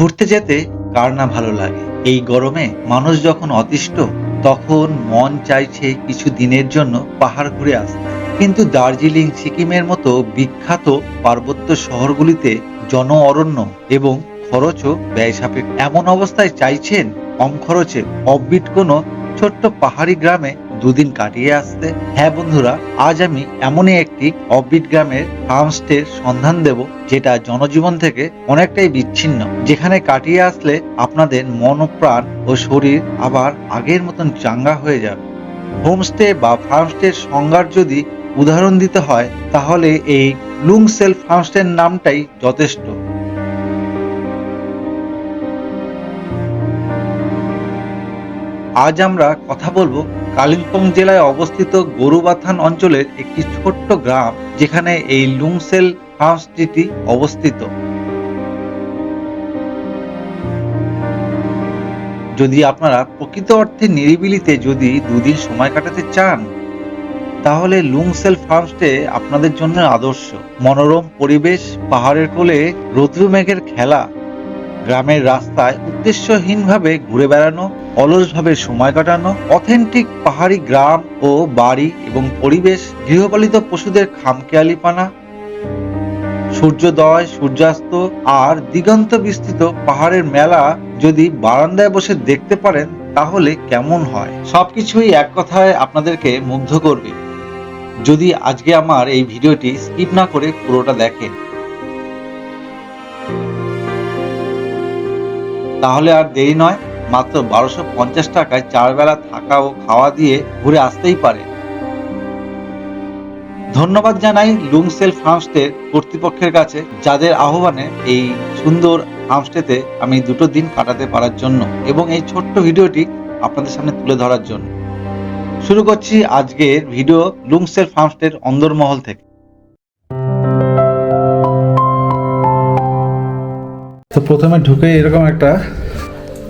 ঘুরতে যেতে কার না ভালো লাগে? এই গরমে মানুষ যখন অতিষ্ঠ, তখন মন চাইছে কিছু দিনের জন্য পাহাড় ঘুরে আসতে। কিন্তু দার্জিলিং, সিকিমের মতো বিখ্যাত পার্বত্য শহরগুলিতে জন অরণ্য এবং খরচও ব্যয় সাপেক্ষ এমন অবস্থায় চাইছেন কম খরচে অফবিট কোনো ছোট্ট পাহাড়ি গ্রামে দুদিন কাটিয়ে আসতে। হ্যাঁ বন্ধুরা, আজ আমি এমনই একটি অফবিট গ্রামের ফার্মস্টের সন্ধান দেব, যেটা জনজীবন থেকে অনেকটাই বিচ্ছিন্ন, যেখানে কাটিয়ে আসলে আপনাদের মন প্রাণ ও শরীর আবার আগের মতন চাঙ্গা হয়ে যাবে। হোমস্টে বা ফার্মস্টের সংজ্ঞার যদি উদাহরণ দিতে হয়, তাহলে এই লুংসেল ফার্মস্টের নামটাই যথেষ্ট। আজ আমরা কথা বলব কালিম্পং জেলায় অবস্থিত গরুবাথান অঞ্চলের একটি ছোট্ট গ্রাম যেখানে এই লুংসেল ফার্মস্টিটি অবস্থিত। যদি আপনারা প্রকৃত অর্থে নিরিবিলিতে যদি দুদিন সময় কাটাতে চান, তাহলে লুংসেল ফার্মস্টে আপনাদের জন্য আদর্শ। মনোরম পরিবেশ, পাহাড়ের কোলে রৌদ্র মেঘের খেলা গ্রামের রাস্তায় উদ্দেশ্যহীনভাবে ঘুরে বেড়ানো, অলসভাবে সময় কাটানো, অথেন্টিক পাহাড়ি গ্রাম ও বাড়ি এবং পরিবেশ, গৃহপালিত পশুদের খামখেয়ালিপানা সূর্যোদয়, সূর্যাস্ত আর দিগন্ত বিস্তৃত পাহাড়ের মেলা যদি বারান্দায় বসে দেখতে পারেন, তাহলে কেমন হয়? সবকিছুই এক কথায় আপনাদেরকে মুগ্ধ করবে। যদি আজকে আমার এই ভিডিওটি স্কিপ না করে পুরোটা দেখেন তাহলে আর দেরি নয়, মাত্র বারোশো পঞ্চাশ টাকায় চার বেলা থাকা ও খাওয়া দিয়ে ঘুরে আসতেই পারে। ধন্যবাদ জানাই লুংসেল ফার্মস্টে কর্তৃপক্ষের কাছে, যাদের আহ্বানে এই সুন্দর ফার্মস্টেতে আমি দুটো দিন কাটাতে পারার জন্য এবং এই ছোট্ট ভিডিওটি আপনাদের সামনে তুলে ধরার জন্য। শুরু করছি আজকের ভিডিও লুংসেল ফার্মস্টের অন্দরমহল থেকে। তো প্রথমে ঢুকে এরকম একটা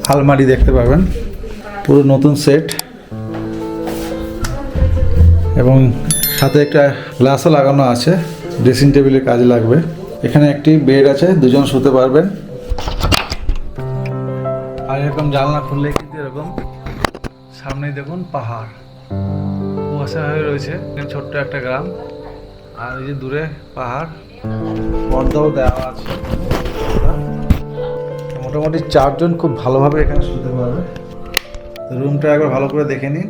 আলমারি দেখতে পাবেন পুরো নতুন সেট। এবং সাথে একটা গ্লাসও লাগানো আছে। ড্রেসিং টেবিলের কাজে লাগবে। এখানে একটি বেড আছে, দুজন শুতে পারবেন। আর এরকম জানলা খুললে কিন্তু এরকম সামনেই দেখুন পাহাড়। কুয়াশা হয়ে রয়েছে। ছোট্ট একটা গ্রাম। আর এই যে দূরে পাহাড়। পর্দাও দেওয়া আছে। মোটামুটি চারজন খুব ভালোভাবে এখানে শুতে পারবে। রুমটা একবার ভালো করে দেখে নিন।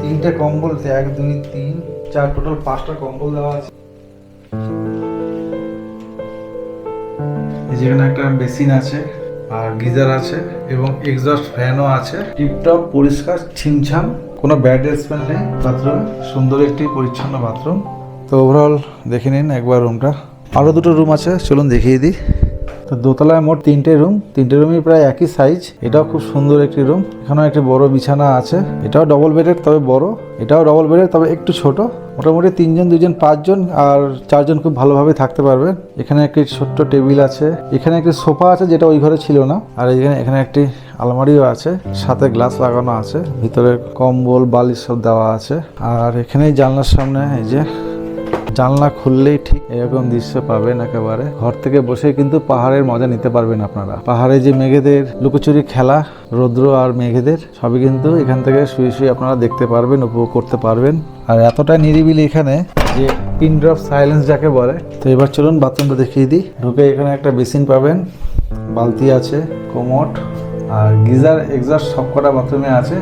তিনটে কম্বল এক, দুই, তিন, চার, টোটাল পাঁচটা কম্বল দেওয়া আছে। যেখানে একটা বেসিন আছে, আর গিজার আছে, এবং এক্সস্ট ফ্যানও আছে। টিপটপ পরিষ্কার, ছিমছাম। কোনো ব্যাড স্মেল নেই বাথরুম সুন্দর একটি পরিচ্ছন্ন বাথরুম তো ওভারঅল দেখে নিন একবার রুমটা আরও দুটো রুম আছে, চলুন দেখিয়ে দিই। তো দোতলায় মোট তিনটে রুম। তিনটে রুমই প্রায় একই সাইজ এটাও খুব সুন্দর একটি রুম। এখানেও একটি বড় বিছানা আছে। এটাও ডবল বেডের তবে বড়। এটাও ডবল বেডের তবে একটু ছোট। মোটামুটি তিনজন, দুজন, পাঁচজন আর চারজন খুব ভালোভাবে থাকতে পারবেন এখানে একটি ছোট্ট টেবিল আছে। এখানে একটি সোফা আছে যেটা ওই ঘরে ছিল না। আর এখানে এখানে একটি আলমারিও আছে। সাথে গ্লাস লাগানো আছে। ভিতরে কম্বল, বালিশ সব দেওয়া আছে। আর এখানে জানলার সামনে এই যে জানলা খুললেই ঠিক এরকম দৃশ্য পাবেন একেবারে। ঘর থেকে বসে কিন্তু পাহাড়ের মজা নিতে পারবেন আপনারা। পাহাড়ে যে মেঘেদের লুকোচুরি খেলা, রৌদ্র আর মেঘেদের, সবই কিন্তু এখান থেকে শুয়ে শুয়ে আপনারা দেখতে পারবেন, উপভোগ করতে পারবেন। আর এতটা নিরিবিলি এখানে যে পিন ড্রপ সাইলেন্স যাকে বলে। তো এবার চলুন বাথরুমটা দেখিয়ে দিই। ঢুকে এখানে একটা বেসিন পাবেন, বালতি আছে, কোমট, আর গিজার এক্সাস্ট সবকটা বাথরুমে আছে।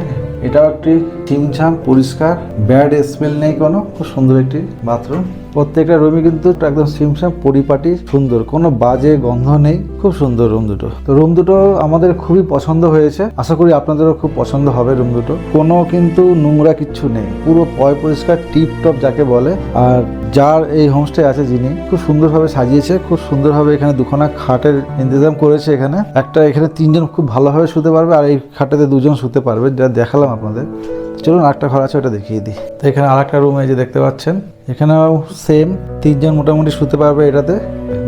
এটাও একটি ছিমছাম পরিষ্কার, ব্যাড স্মেল নেই কোনো, খুব সুন্দর একটি বাথরুম। প্রত্যেকটা রুমই কিন্তু একদম সিমসাম পরিপাটি, সুন্দর। কোনো বাজে গন্ধ নেই, খুব সুন্দর রুম দুটো। তো রুম দুটো আমাদের খুবই পছন্দ হয়েছে। আশা করি আপনাদেরও খুব পছন্দ হবে রুম দুটো। কোনো কিন্তু নোংরা কিচ্ছু নেই। পুরো পয় পরিষ্কার টিপ টপ যাকে বলে। আর যার এই হোমস্টে আছে যিনি, খুব সুন্দরভাবে সাজিয়েছে, খুব সুন্দরভাবে এখানে দুখানা খাটের ইন্তজাম করেছে এখানে। একটা এখানে তিনজন খুব ভালোভাবে শুতে পারবে, আর এই খাটেতে দুজন শুতে পারবে। যা দেখালাম আপনাদের। চলুন আরেকটা ঘর আছে, ওটা দেখিয়ে দিই। তো এখানে আরেকটা রুম এই যে দেখতে পাচ্ছেন। এখানেও সেম তিনজন মোটামুটি শুতে পারবে এটাতে,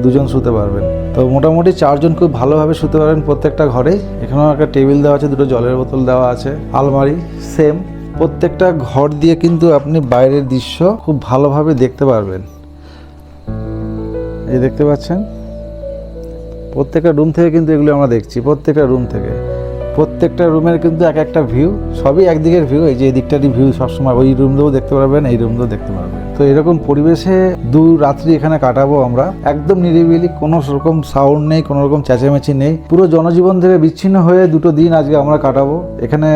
দুজন শুতে পারবেন। তো মোটামুটি চারজন খুব ভালোভাবে শুতে পারবেন প্রত্যেকটা ঘরেই এখানেও একটা টেবিল দেওয়া আছে, দুটো জলের বোতল দেওয়া আছে, আলমারি সেম প্রত্যেকটা ঘর দিয়ে কিন্তু আপনি বাইরের দৃশ্য খুব ভালোভাবে দেখতে পারবেন। এই দেখতে পাচ্ছেন? প্রত্যেকটা রুম থেকে কিন্তু এগুলো আমরা দেখছি, প্রত্যেকটা রুম থেকে। প্রত্যেকটা রুমের কিন্তু এক একটা ভিউ, সবই একদিকের ভিউ, এই যে এই দিকটারই ভিউ সবসময় ওই রুম দিয়েও দেখতে পারবেন, এই রুম দিয়েও দেখতে পারবেন। তো এরকম পরিবেশে দু রাত্রি এখানে কাটাবো আমরা, একদম নিরিবিলি, কোনো রকম সাউন্ড নেই, কোনো রকম চেঁচামেচি নেই, পুরো জনজীবন থেকে বিচ্ছিন্ন হয়ে দুটো দিন আজকে আমরা কাটাবো। এখানে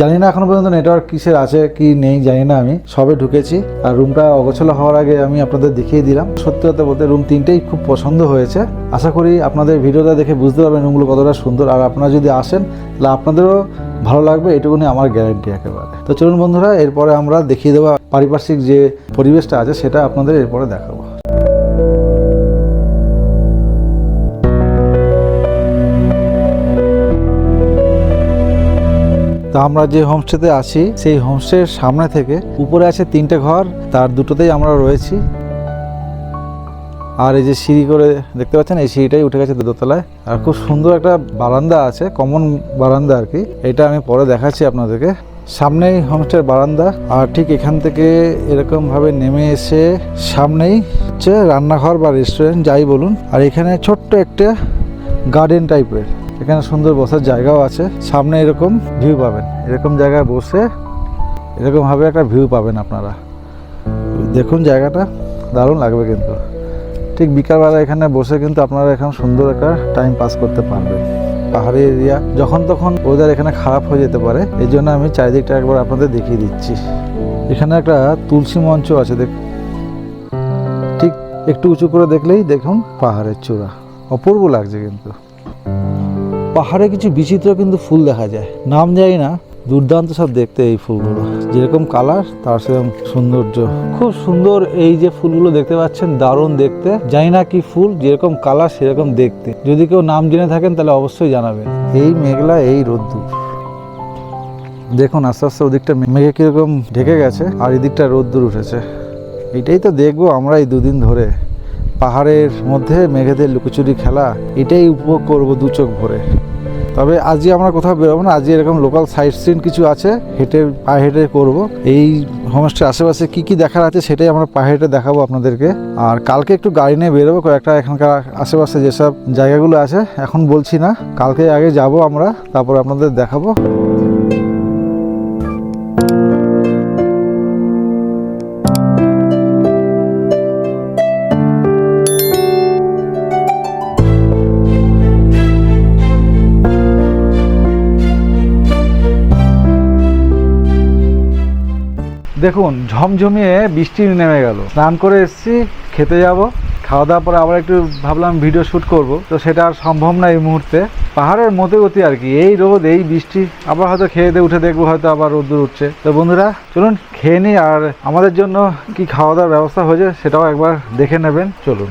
জানি না এখনও পর্যন্ত নেটওয়ার্ক কিসের আছে, কি নেই, জানি না আমি। সবে ঢুকেছি আর রুমটা অগোছালো হওয়ার আগে আমি আপনাদের দেখিয়ে দিলাম। সত্যি কথা বলতে রুম তিনটেই খুব পছন্দ হয়েছে। আশা করি আপনাদের ভিডিওটা দেখে বুঝতে পারবেন রুমগুলো কতটা সুন্দর। আর আপনারা যদি আসেন, তাহলে আপনাদেরও ভালো লাগবে। এটুকুনি আমার গ্যারান্টি একেবারে। তো চলুন বন্ধুরা, এরপরে আমরা দেখিয়ে দেওয়া পারিপার্শ্বিক যে পরিবেশটা আছে, সেটা আপনাদের এরপরে দেখাবো। তো আমরা যে হোমস্টেতে আছি, সেই হোমস্টের সামনে থেকে উপরে আছে তিনটে ঘর, তার দুটোতেই আমরা রয়েছি। আর এই যে সিঁড়ি করে দেখতে পাচ্ছেন, এই সিঁড়িটাই উঠে গেছে দোতলায়। আর খুব সুন্দর একটা বারান্দা আছে কমন বারান্দা আর কি। এটা আমি পরে দেখাচ্ছি আপনাদেরকে। সামনেই হোমস্টের বারান্দা, আর ঠিক এখান থেকে এরকম ভাবে নেমে এসে সামনেই হচ্ছে রান্নাঘর বা রেস্টুরেন্ট যাই বলুন। আর এখানে ছোট্ট একটা গার্ডেন টাইপের এখানে সুন্দর বসার জায়গাও আছে। সামনে এরকম ভিউ পাবেন। এরকম জায়গায় বসে এরকমভাবে একটা ভিউ পাবেন আপনারা। দেখুন জায়গাটা, দারুণ লাগবে কিন্তু। ঠিক বিকালবেলা এখানে বসে কিন্তু আপনারা এখানে সুন্দর একটা টাইম পাস করতে পারবেন। পাহাড়ি এরিয়া যখন তখন ওয়েদার এখানে খারাপ হয়ে যেতে পারে, এই জন্য আমি চারিদিকটা একবার আপনাদের দেখিয়ে দিচ্ছি। এখানে একটা তুলসী মঞ্চ আছে, দেখ ঠিক একটু উঁচু করে দেখলেই দেখুন পাহাড়ের চূড়া। অপূর্ব লাগছে কিন্তু। পাহাড়ে কিছু বিচিত্র কিন্তু ফুল দেখা যায়। নাম জানি না, দুর্দান্ত সব দেখতে এই ফুলগুলো। যেরকম কালার, তার সেরকম সৌন্দর্য। খুব সুন্দর এই যে ফুলগুলো দেখতে পাচ্ছেন, দারুণ দেখতে। জানি না কি ফুল, যেরকম কালার, সেরকম দেখতে। যদি কেউ নাম জেনে থাকেন, তাহলে অবশ্যই জানাবেন। এই মেঘলা, এই রোদ্দুর। দেখুন, আস্তে আস্তে ওদিকটা মেঘে কীরকম ঢেকে গেছে, আর এদিকটা রোদ্দুর উঠেছে। এটাই তো দেখব আমরা এই দুদিন ধরে। পাহাড়ের মধ্যে মেঘেদের লুকোচুরি খেলা, এটাই উপভোগ করব দু চোখ ভরে। তবে আজকে আমরা কোথাও বেরোবো না আজকে এরকম লোকাল সাইট সিন কিছু আছে, হেঁটে, পায়ে হেঁটে করব। এই হোমস্টের আশেপাশে কি কি দেখার আছে সেটাই আমরা পায়ে হেঁটে দেখাবো আপনাদেরকে। আর কালকে একটু গাড়ি নিয়ে বেরোবো, কয়েকটা এখানকার আশেপাশে যেসব জায়গাগুলো আছে, এখন বলছি না, কালকে আগে যাব আমরা, তারপর আপনাদের দেখাবো। দেখুন, ঝমঝমিয়ে বৃষ্টি নেমে গেল। স্নান করে এসছি, খেতে যাব। খাওয়া দাওয়ার পরে আবার একটু ভাবলাম ভিডিও শ্যুট করব। তো সেটা আর সম্ভব না এই মুহূর্তে। পাহাড়ের মতে গতি আর কি, এই রোদ, এই বৃষ্টি। আবার হয়তো খেয়ে দিয়ে উঠে দেখব, হয়তো আবার রোদ্দুর উঠছে। তো বন্ধুরা, চলুন খেয়ে নিই, আর আমাদের জন্য কি খাওয়া দাওয়ার ব্যবস্থা হয়েছে সেটাও একবার দেখে নেবেন। চলুন।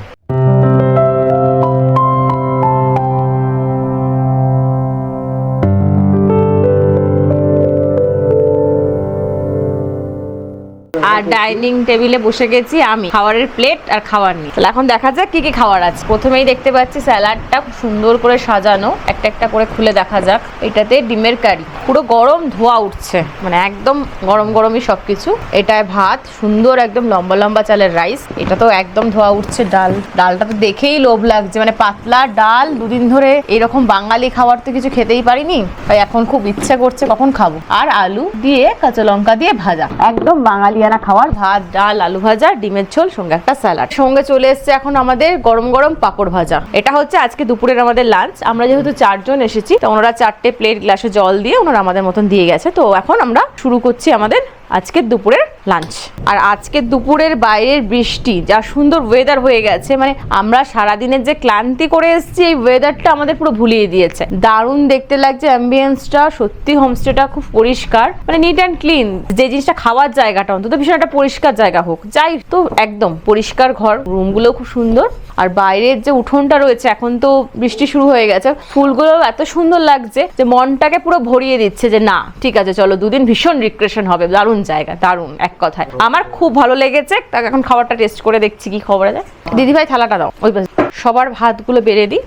আর ডাইনিং টেবিলে বসে গেছি আমি। খাবারের প্লেট আর খাবার নিয়ে। তাহলে এখন দেখা যাক কি কি খাবার আছে। প্রথমেই দেখতে পাচ্ছি স্যালাডটা খুব সুন্দর করে সাজানো। একটা একটা করে খুলে দেখা যাক। এটাতে ডিমের কারি। পুরো গরম ধোয়া উঠছে। মানে একদম গরম গরমই সবকিছু। এটায় ভাত সুন্দর একদম লম্বা লম্বা চালের রাইস। এটা তো একদম ধোয়া উঠছে ডাল। ডালটা তো দেখেই লোভ লাগছে। মানে পাতলা ডাল দুদিন ধরে এরকম বাঙালি খাবার তো কিছু খেতেই পারিনি। তাই এখন খুব ইচ্ছা করছে কখন খাব। আর আলু দিয়ে কাঁচা লঙ্কা দিয়ে ভাজা। একদম বাঙালিয়ানা খাবার ভাত, ডাল, আলু ভাজা, ডিমের ঝোল, সঙ্গে একটা স্যালাড। সঙ্গে চলে এসছে এখন আমাদের গরম গরম পাপড় ভাজা। এটা হচ্ছে আজকে দুপুরের আমাদের লাঞ্চ আমরা যেহেতু চারজন এসেছি, তো ওনারা চারটে প্লেট গ্লাসে জল দিয়ে ওনারা আমাদের মতন দিয়ে গেছে। তো এখন আমরা শুরু করছি আমাদের আজকের দুপুরের লাঞ্চ আর আজকের দুপুরের বাইরের বৃষ্টি, যা সুন্দর ওয়েদার হয়ে গেছে মানে আমরা সারাদিনের যে ক্লান্তি করে এসেছি, এই ওয়েদারটা আমাদের পুরো ভুলিয়ে দিয়েছে। দারুণ দেখতে লাগছে অ্যাম্বিয়েন্সটা সত্যি হোমস্টেটা খুব পরিষ্কার মানে নিট অ্যান্ড ক্লিন যে জিনিসটা খাওয়ার জায়গাটা, অন্তত ভীষণ একটা পরিষ্কার জায়গা হোক, যাই তো একদম পরিষ্কার ঘর রুমগুলো খুব সুন্দর। আর বাইরের যে উঠোনটা রয়েছে, এখন তো বৃষ্টি শুরু হয়ে গেছে। ফুলগুলো এত সুন্দর লাগছে যে মনটাকে পুরো ভরিয়ে দিচ্ছে যে, না, ঠিক আছে, চলো, দুদিন ভীষণ রিক্রেশন হবে, দারুণ জায়গা দারুণ এক কথায়। আমার খুব ভালো লেগেছে তাকে এখন খাবারটা টেস্ট করে দেখছি কি খবর আছে দিদি ভাই থালাটা দাও ওই পাশে। সবার ভাতগুলো বেড়ে দিই।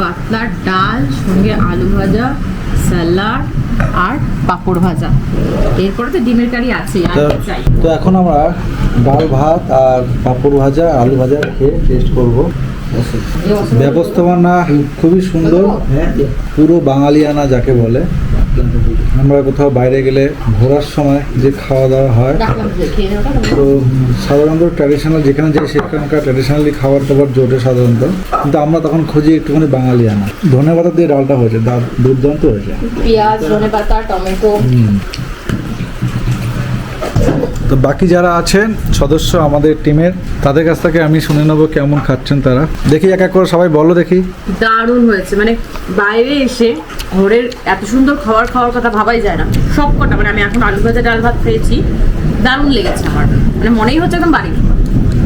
পাতলা ডাল সঙ্গে আলু ভাজা স্যালাড আর পাঁপড় ভাজা। এরপরে তো ডিমের কারি আছে তো তো এখন আমরা ডাল ভাত আর পাঁপড় ভাজা আলু ভাজা খেয়ে টেস্ট করব। ব্যবস্থাপনা খুবই সুন্দর পুরো বাঙালিয়ানা যাকে বলে। আমরা কোথাও বাইরে গেলে ঘোরার সময় যে খাওয়া দাওয়া হয় তো সাধারণত ট্র্যাডিশনাল যেখানে যাই সেখানকার ট্র্যাডিশনালি খাবার দাবার জোটে সাধারণত। কিন্তু আমরা তখন খুঁজি একটুখানি বাঙালি আনা। ধনে পাতা দিয়ে ডালটা হয়েছে দুর্দান্ত হয়েছে। পেঁয়াজ ধনে পাতা টমেটো তো বাকি যারা আছেন সদস্য আমাদের টিমের তাদের কাছ থেকে আমি শুনে নেব কেমন খাচ্ছেন তারা। দেখি এক এক করে সবাই বলো দেখি। দারুণ হয়েছে মানে বাইরে এসে ঘরের এত সুন্দর খাবার খাওয়ার কথা ভাবাই যায় না। সব কটা মানে আমি এখন আলু ভাজা ডাল ভাত খেয়েছি দারুণ লেগেছে আমার। মানে মনেই হচ্ছে একদম বাড়ি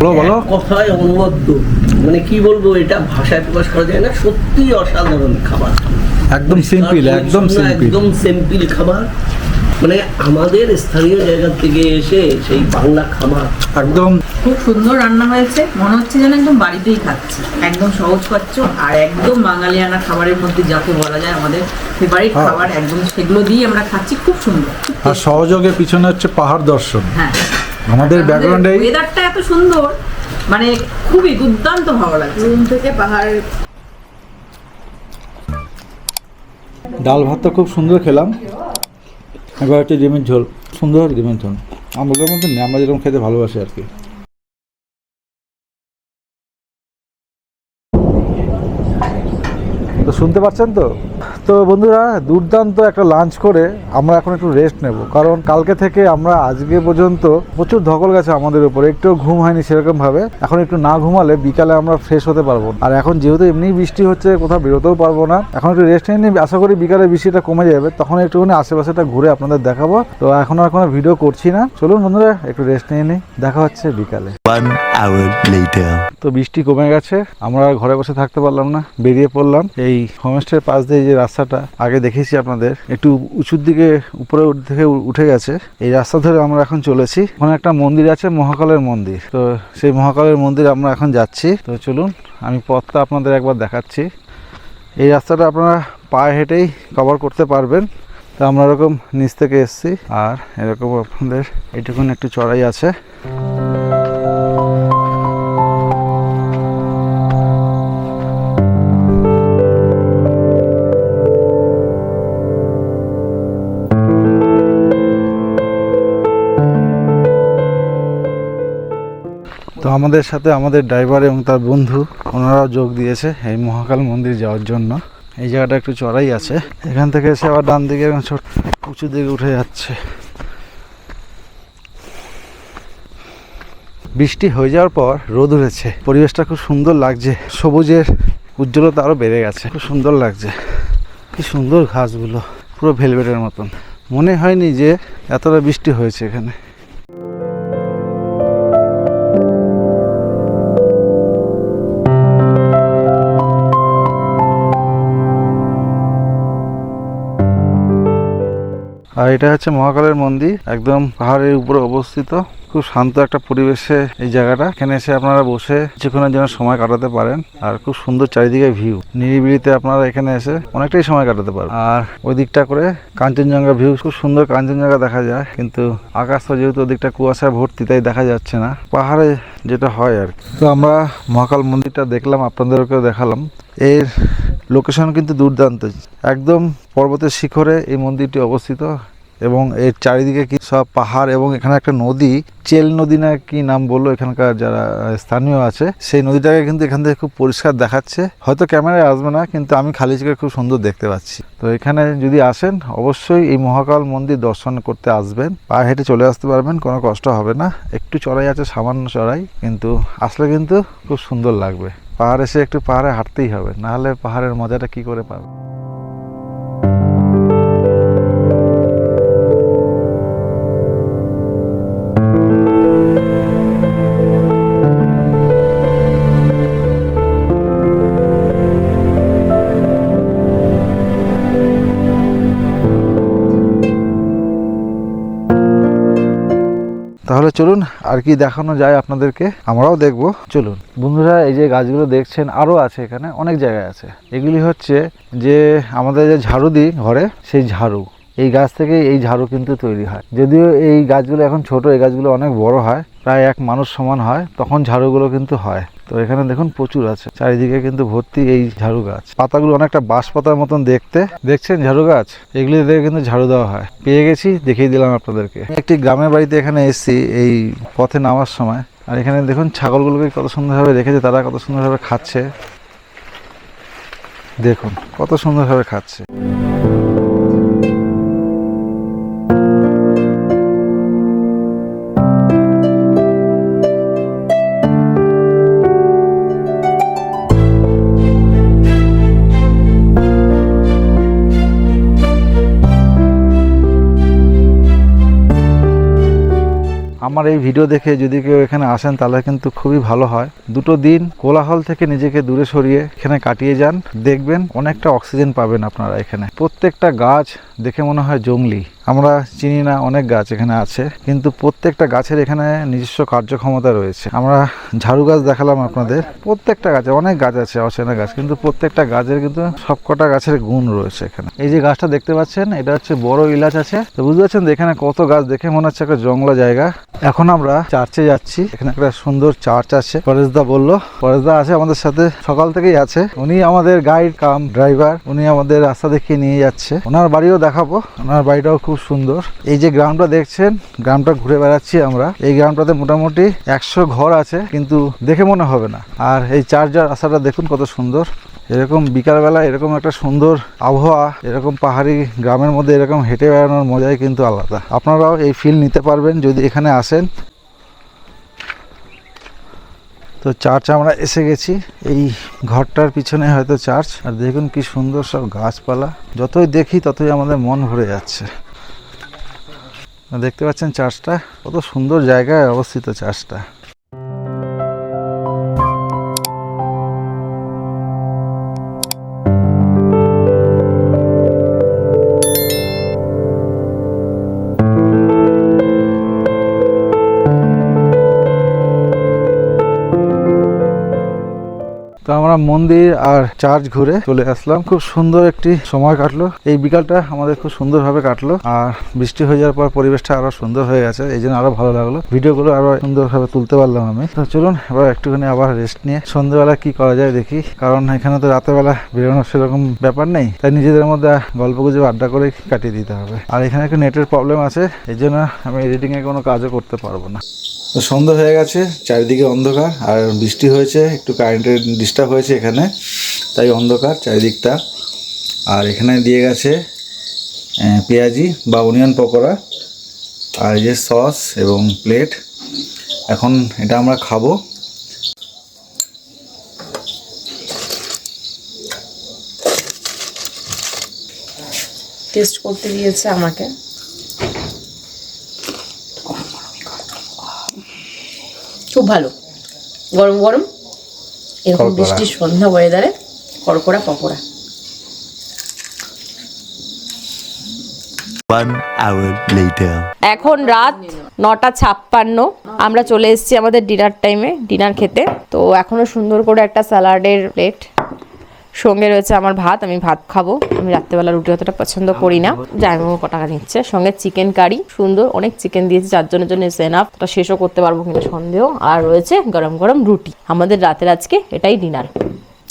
বলো বলো। কথায় অনবদ্য মানে কি বলব এটা ভাষায় প্রকাশ করা যায় না সত্যি অসাধারণ খাবার। একদম সিম্পল একদম সিম্পল একদম সিম্পল খাবার। মানে আমাদের স্থানীয় জায়গা থেকে এসে সেই বাংলা খাবার একদম। খুব সুন্দর রান্না হয়েছে। মনে হচ্ছে যেন একদম বাড়িতেই খাচ্ছি। একদম সহজ পাচ্ছ আর একদম বাঙালিয়ানা খাবারের মধ্যে যাকে বলা যায় আমাদের ফেভারিট হ্যাঁ। খাবার একদম সেগুলো দিয়ে আমরা খাচ্ছি। খুব সুন্দর। আর সহযোগে পিছনে হচ্ছে পাহাড় দর্শন। হ্যাঁ। আমাদের ব্যাকগ্রাউন্ডে ওয়েদারটা এত সুন্দর মানে খুবই দুর্দান্ত ভালো লাগছে। রুম থেকে পাহাড়। ডাল ভাত তো খুব সুন্দর খেলাম। এবার হচ্ছে ডিমের ঝোল, সুন্দর ডিমের ঝোল। আমাদের মধ্যে নেই, আমরা যেরকম খেতে ভালোবাসি আর কি। তো শুনতে পাচ্ছেন তো? তো বন্ধুরা দুর্দান্ত একটা লাঞ্চ করে আমরা এখন একটু রেস্ট নেব। কারণ কালকে থেকে আমরা আজকে পর্যন্ত প্রচুর ধকল গেছে আমাদের উপরে। একটু ঘুম হয়নি সেরকম ভাবে এখন একটু না ঘুমালে বিকালে আমরা ফ্রেশ হতে পারব আর এখন যেহেতু এমনি বৃষ্টি হচ্ছে কোথাও বেরোতেও পারব না। এখন একটু রেস্ট নিয়ে আশা করি বিকালে বৃষ্টিটা কমে যাবে। তখন একটুখানি আশেপাশেটা ঘুরে আপনাদের দেখাবো। তো এখন আর কোনো ভিডিও করছি না। চলুন বন্ধুরা একটু রেস্ট নিয়ে নিই দেখা হচ্ছে বিকালে. তো বৃষ্টি কমে গেছে। আমরা ঘরে বসে থাকতে পারলাম না। বেরিয়ে পড়লাম। এই হোমস্টের পাশ দিয়ে যে রাস্তাটা আগে দেখেছি আপনাদের। একটু উঁচুর দিকে, উপরে থেকে উঠে গেছে। এই রাস্তা ধরে আমরা এখন চলেছি। ওখানে একটা মন্দির আছে, মহাকালের মন্দির। তো সেই মহাকালের মন্দির আমরা এখন যাচ্ছি। তো চলুন, আমি পথটা আপনাদের একবার দেখাচ্ছি। এই রাস্তাটা আপনারা পায়ে হেঁটেই কভার করতে পারবেন। তো আমরা এরকম নিচ থেকে এসেছি। আর এরকম আপনাদের এইটুকুন একটু চড়াই আছে। তো আমাদের সাথে আমাদের ড্রাইভার এবং তার বন্ধু, ওনারাও যোগ দিয়েছে এই মহাকাল মন্দির যাওয়ার জন্য। এই জায়গাটা একটু চড়াই আছে। এখান থেকে এসে আবার ডান দিকে এবং ছোট, উঁচু দিকে উঠে যাচ্ছে। বৃষ্টি হয়ে যাওয়ার পর রোদ উঠেছে। পরিবেশটা খুব সুন্দর লাগছে। সবুজের উজ্জ্বলতা আরও বেড়ে গেছে। খুব সুন্দর লাগছে। কি সুন্দর ঘাসগুলো, পুরো ভেলভেটের মতন। মনে হয়নি যে এতটা বৃষ্টি হয়েছে এখানে। আর এটা হচ্ছে মহাকালের মন্দির, একদম পাহাড়ের উপরে অবস্থিত। খুব শান্ত একটা পরিবেশে এই জায়গাটা। এখানে এসে আপনারা বসে কিছুক্ষণের জন্য সময় কাটাতে পারেন আর খুব সুন্দর চারিদিকে ভিউ। নিরিবিলিতে আপনারা এখানে এসে অনেকটাই সময় কাটাতে পারেন আর ওই দিকটা করে কাঞ্চনজঙ্ঘা ভিউ, খুব সুন্দর কাঞ্চনজঙ্ঘা দেখা যায়। কিন্তু আকাশ তো যেহেতু ওদিকটা কুয়াশায় ভর্তি, তাই দেখা যাচ্ছে না। পাহাড়ে যেটা হয় আর। তো আমরা মহাকাল মন্দিরটা দেখলাম, আপনাদেরকেও দেখালাম। এর লোকেশন কিন্তু দুর্দান্ত। একদম পর্বতের শিখরে এই মন্দিরটি অবস্থিত এবং এর চারিদিকে কি সব পাহাড় এবং এখানে একটা নদী, চেল নদী না কি নাম বলল এখানকার যারা স্থানীয় আছে, সেই নদীটাকে কিন্তু এখান থেকে খুব পরিষ্কার দেখাচ্ছে। হয়তো ক্যামেরায় আসবে না, কিন্তু আমি খালি চোখে খুব সুন্দর দেখতে পাচ্ছি। তো এখানে যদি আসেন, অবশ্যই এই মহাকাল মন্দির দর্শন করতে আসবেন। পায়ে হেঁটে চলে আসতে পারবেন, কোনো কষ্ট হবে না। একটু চড়াই আছে, সামান্য চড়াই, কিন্তু আসলে কিন্তু খুব সুন্দর লাগবে। পাহাড় এসে একটু পাহাড়ে হাঁটতেই হবে নাহলে পাহাড়ের মজাটা কি করে পাবে? তাহলে চলুন আর কি দেখানো যায় আপনাদেরকে, আমরাও দেখব। চলুন। বন্ধুরা, এই যে গাছগুলো দেখছেন আরও আছে এখানে, অনেক জায়গায় আছে। এগুলি হচ্ছে যে আমাদের যে ঝাড়ু দিই ঘরে, সেই ঝাড়ু। এই গাছ থেকে এই ঝাড়ু কিন্তু তৈরি হয়। যদিও এই গাছগুলো এখন ছোট, এই গাছগুলো অনেক বড় হয়, প্রায় এক মানুষ সমান হয়, তখন ঝাড়ুগুলো কিন্তু হয়। তো এখানে দেখুন প্রচুর আছে, চারিদিকে কিন্তু ভর্তি এই ঝাড়ু গাছ। পাতাগুলো অনেকটা বাঁশ পাতার মতন দেখতে। দেখছেন ঝাড়ু গাছ? এগুলি দেখে কিন্তু ঝাড়ু দেওয়া হয়। পেয়ে গেছি, দেখিয়ে দিলাম আপনাদেরকে। একটি গ্রামের বাড়িতে এখানে এসেছি এই পথে নামার সময়। আর এখানে দেখুন ছাগলগুলোকে কত সুন্দরভাবে রেখেছে তারা কত সুন্দরভাবে খাচ্ছে। দেখুন, কত সুন্দরভাবে খাচ্ছে। আমার এই ভিডিও দেখে যদি কেউ এখানে আসেন, তাহলে কিন্তু খুবই ভালো হয়। দুটো দিন কোলাহল থেকে নিজেকে দূরে সরিয়ে এখানে কাটিয়ে যান। দেখবেন অনেকটা অক্সিজেন পাবেন আপনারা এখানে। প্রত্যেকটা গাছ দেখে মনে হয় জঙ্গলি। আমরা চিনি না অনেক গাছ এখানে আছে, কিন্তু প্রত্যেকটা গাছের এখানে নিজস্ব কার্যক্ষমতা রয়েছে। আমরা ঝাড়ু গাছ দেখালাম আপনাদের। প্রত্যেকটা গাছে অনেক গাছ আছে, অচেনা গাছ, কিন্তু প্রত্যেকটা গাছের কিন্তু সবকটা গাছের গুণ রয়েছে এখানে। এই যে গাছটা দেখতে পাচ্ছেন, এটা হচ্ছে বড় ইলাচ আছে। তো বুঝতে পারছেন এখানে কত গাছ দেখে মনে হচ্ছে একটা জঙ্গলা জায়গা। এখন আমরা চার্চে যাচ্ছি। এখানে একটা সুন্দর চার্চ আছে। পরেশদা বলল পরেশদা আছে আমাদের সাথে, সকাল থেকেই আছে। উনি আমাদের গাইড কাম ড্রাইভার উনি আমাদের রাস্তা দেখিয়ে নিয়ে যাচ্ছে। ওনার বাড়িও দেখাবো। ওনার বাড়িটাও খুব সুন্দর। এই যে গ্রামটা দেখছেন, গ্রামটা ঘুরে বেড়াচ্ছি আমরা। এই গ্রামটাতে মোটামুটি একশো ঘর আছে, কিন্তু দেখে মনে হবে না। আর এই চার্জার রাস্তাটা দেখুন কত সুন্দর। এরকম বিকালবেলা এরকম একটা সুন্দর আবহাওয়া, এরকম পাহাড়ি গ্রামের মধ্যে এরকম হেঁটে বেড়ানোর মজাই কিন্তু আলাদা। আপনারাও এই ফিল নিতে পারবেন যদি এখানে আসেন। তো চার্চ আমরা এসে গেছি। এই ঘরটার পিছনে হয়তো চার্চ আর দেখুন কি সুন্দর সব গাছপালা। যতই দেখি ততই আমাদের মন ভরে যাচ্ছে। দেখতে পাচ্ছেন চার্চটা কত সুন্দর জায়গায় অবস্থিত চার্চটা তো আমরা মন্দির আর চার্চ ঘুরে চলে আসলাম। খুব সুন্দর একটি সময় কাটলো। এই বিকালটা আমাদের খুব সুন্দরভাবে কাটলো আর বৃষ্টি হয়ে যাওয়ার পর পরিবেশটা আরও সুন্দর হয়ে গেছে। এই জন্য আরও ভালো লাগল। ভিডিওগুলো আরও সুন্দরভাবে তুলতে পারলাম আমি। তো চলুন, এবার একটুখানি আবার রেস্ট নিয়ে সন্ধ্যেবেলা কি করা যায় দেখি। কারণ এখানে তো রাতের বেলা বেরোনোর সেরকম ব্যাপার নেই। তাই নিজেদের মধ্যে গল্প গুজব আড্ডা করে কাটিয়ে দিতে হবে। আর এখানে একটু নেটের প্রবলেম আছে। এই জন্য আমি এডিটিং এ কোনো কাজও করতে পারব না। তো সন্ধ্যা হয়ে গেছে, চারিদিকে অন্ধকার আর বৃষ্টি হয়েছে, একটু কারেন্টের ডিস্টার্ব হয়েছে এখানে, তাই অন্ধকার চারিদিকটা। আর এখানে দিয়ে গেছে পেঁয়াজি বা অনিয়ন পকোড়া, আর যে সস এবং প্লেট এখন এটা আমরা খাব। টেস্ট করতে দিয়েছে আমাকে। খুব ভালো। গরম গরম এরকম বৃষ্টি বৃষ্টির সন্ধ্যা ওয়েদারে কড়কড়া পকোড়া। One hour later. এখন রাত নটা ছাপ্পান্ন। আমরা চলে এসেছি আমাদের ডিনার টাইমে ডিনার খেতে। তো এখনও সুন্দর করে একটা স্যালাডের প্লেট সঙ্গে রয়েছে আমার ভাত আমি ভাত খাব। আমি রাত্রেবেলা রুটি অতটা পছন্দ করি না। জায়মা ক টাকা নিচ্ছে। সঙ্গে চিকেন কারি সুন্দর অনেক চিকেন দিয়েছে চারজনের জন্য এসে এনাফ ওটা শেষও করতে পারব কিনা সন্দেহ। আর রয়েছে গরম গরম রুটি। আমাদের রাতের আজকে এটাই ডিনার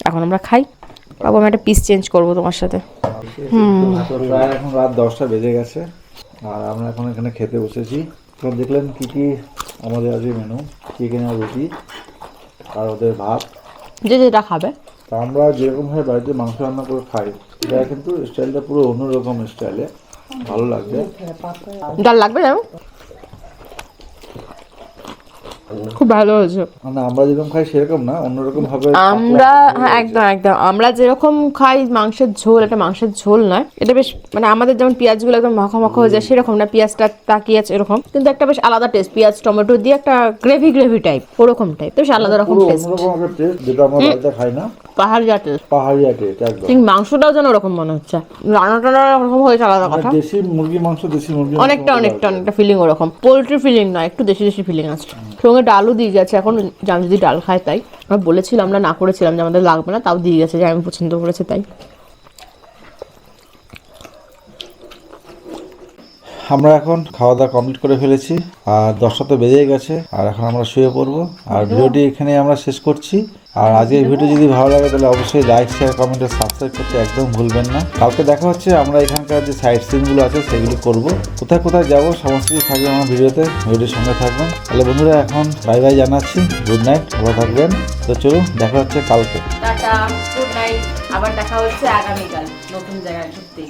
এখন আমরা খাই। বাবু আমি একটা পিস চেঞ্জ করব তোমার সাথে। এখন রাত দশটা বেজে গেছে। আর আমরা এখন এখানে খেতে বসেছি। তো দেখলেন কি কি আমাদের আজকে মেনু চিকেন আর রুটি। আর ওদের ভাত। যে যেটা খাবে। তো আমরা যেরকমভাবে বাড়িতে মাংস রান্না করে খাই, এটা কিন্তু স্টাইলটা পুরো অন্যরকম স্টাইলে ভালো লাগবে। ডাল লাগবে খুব ভালো হয়েছে। মানে আমরা যেরকম খাই সেরকম না অন্যরকম ভাবে আমরা হ্যাঁ একদম একদম। আমরা যেরকম খাই মাংসের ঝোল এটা মাংসের ঝোল নয়। এটা বেশ মানে আমাদের যেমন পেঁয়াজগুলো একদম মাখা মাখা হয়ে যায় সেরকম না পেঁয়াজটা তাকিয়ে আছে এরকম। কিন্তু একটা বেশ আলাদা টেস্ট পেঁয়াজ টমেটো দিয়ে একটা গ্রেভি গ্রেভি টাইপ ওরকম টাইপ বেশ আলাদা রকম টেস্ট যেটা আমরা বাড়িতে খাই না। ঠিক মাংসটাও যেন ওরকম মনে হচ্ছে। রান্না টানা ওরকম হয়েছে আলাদা মানে কথা। দেশি মুরগি মাংস দেশি মুরগি অনেকটা অনেকটা অনেকটা ফিলিং ওরকম। পোলট্রি ফিলিং নয় একটু দেশি দেশি ফিলিং সঙ্গে ডালও দিয়ে গেছে। এখন আমি যদি ডাল খায় তাই। আমরা বলেছিলাম না না করেছিলাম যে আমাদের লাগবে না, তাও দিয়ে গেছে, যে আমি পছন্দ করেছে তাই। আমরা এখন খাওয়া দাওয়া কমপ্লিট করে ফেলেছি আর দশটা তো বেজেই গেছে আর এখন আমরা শুয়ে পড়ব। আর ভিডিওটি এখানে আমরা শেষ করছি। আর আজকের ভিডিও যদি ভালো লাগে তাহলে অবশ্যই লাইক শেয়ার কমেন্ট আর সাবস্ক্রাইব করতে একদম ভুলবেন না। কালকে দেখা হচ্ছে আমরা এখানকার যে সাইট সিনগুলো আছে সেগুলো করব। কোথায় কোথায় যাব সমস্ত কিছু থাকবে আমার ভিডিওতে ভিডিওর সঙ্গে থাকবেন। তাহলে বন্ধুরা এখন বাই বাই জানাচ্ছি। গুড নাইট ভালো থাকবেন। তো চলুন দেখা হচ্ছে কালকে। টাটা গুড নাইট আবার দেখা হচ্ছে আগামীকাল নতুন জায়গায় ঘুরতে।